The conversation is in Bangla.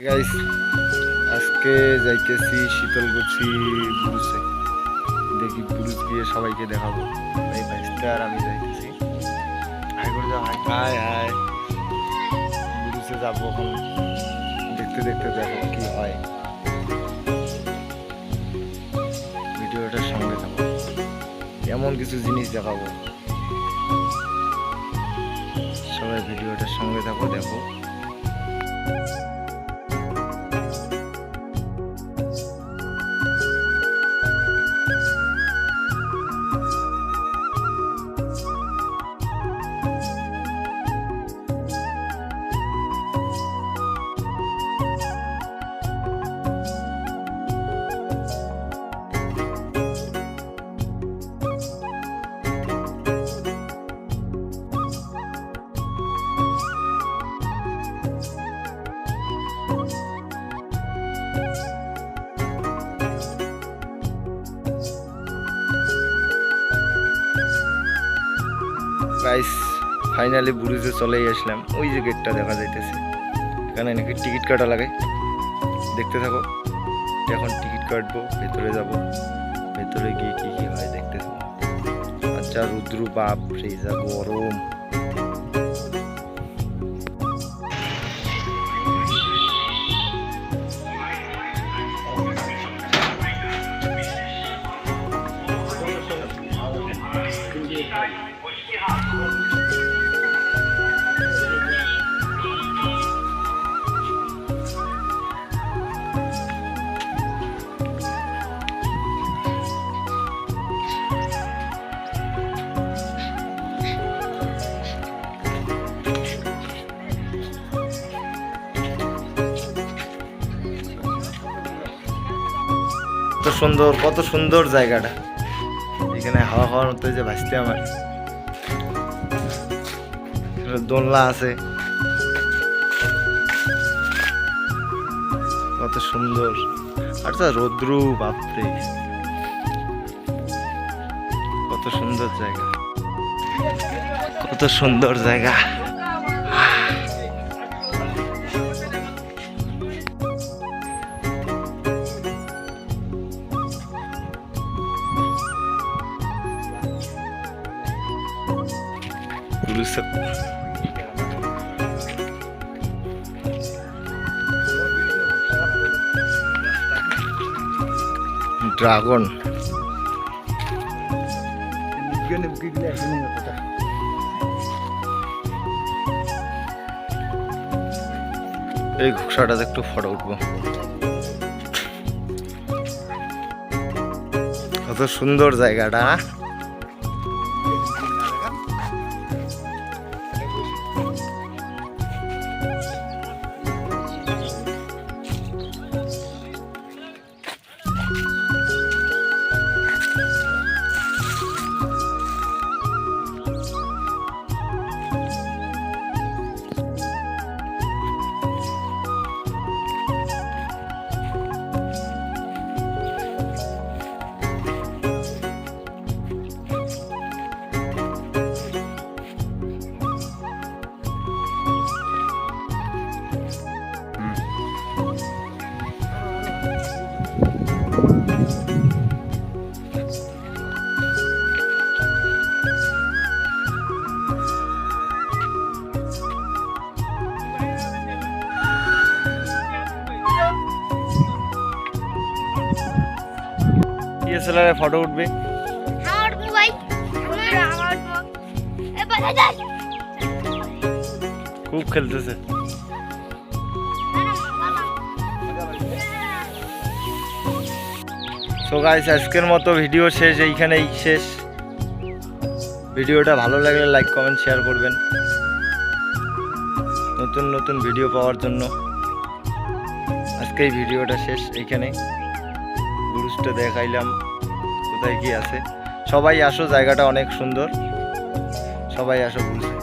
গাইস আজকে যাইতেছি শীতলকুচি ব্রুসে দেখি ব্রুস গিয়ে সবাইকে দেখাবো। এই ভাইসটা আর আমি যাইতেছি। হাই করে যাও হাই। High high. ব্রুসে যাব এখন। দেখতে দেখতে দেখো কি হয়। ভিডিওটার সঙ্গে থাকো। এমন কিছু জিনিস দেখাবো। সবাই ভিডিওটার সঙ্গে থাকো দেখো। গাইস ফাইনালি বুরুজে চলেই আসলাম। ওই যে গেটটা দেখা যাইতেছে। এখানে নাকি টিকিট কাটা লাগে। দেখতে থাকো। এখন টিকিট কাটবো, ভেতরে যাব। ভেতরে গিয়ে কি কি হয় দেখতে থাকো আচ্ছা রুদ্রু বাপ রে, যা গরম। কত সুন্দর কত সুন্দর জায়গাটা। এখানে হাওয়া হওয়ার মতো যে ভাসতে আমার। দোলনা আছে কত সুন্দর আর রৌদ্রু বাপরে কত সুন্দর জায়গা কত সুন্দর জায়গা পুলিশের ড্রাগন। এই ঘোষাটাতে একটু ফটো উঠবো। কত সুন্দর জায়গাটা ডিএসএলআর ফটো উঠবে। খুব খেলতেছে। সো গাইস আজকের মতো ভিডিও শেষ এইখানেই শেষ। ভিডিওটা ভালো লাগলে লাইক কমেন্ট শেয়ার করবেন। নতুন নতুন ভিডিও পাওয়ার জন্য। আজকে এই ভিডিওটা শেষ এইখানে ব্রুজটা দেখাইলাম। কোথায় কি আছে। সবাই আসো জায়গাটা অনেক সুন্দর। সবাই আসো ব্রুজে